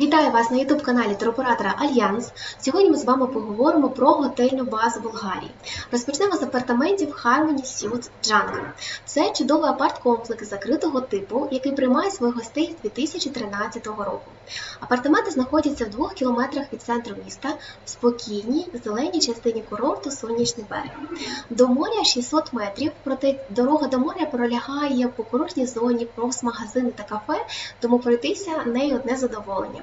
Вітаю вас на youtube-каналі туроператора Альянс. Сьогодні ми з вами поговоримо про готельну базу Болгарії. Розпочнемо з апартаментів Harmony Suites Jungle. Це чудовий апарт-комплекс закритого типу, який приймає своїх гостей з 2013 року. Апартаменти знаходяться в двох кілометрах від центру міста, в спокійній, зеленій частині курорту Сонячний берег. До моря 600 метрів, проте дорога до моря пролягає по курортній зоні, повз магазини та кафе, тому пройтися нею одне задоволення.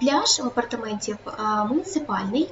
пляж в апартаментів муніципальний,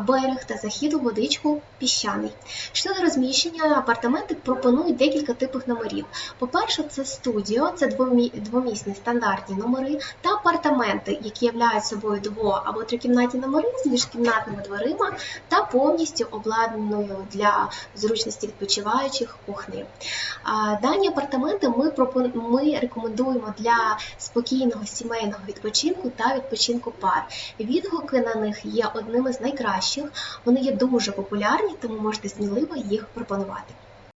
берег та захід у водичку піщаний. Щодо розміщення, апартаменти пропонують декілька типів номерів. По-перше, це студіо, це двомісні стандартні номери та апартаменти, які являють собою дво або трикімнатні номери з міжкімнатними дверима та повністю обладнаною для зручності відпочиваючих кухнею. Дані апартаменти ми рекомендуємо для спокійного сімейного відпочинку та відпочинку пар. Відгуки на них є одними з найкращих. Вони є дуже популярні, тому можете сміливо їх пропонувати.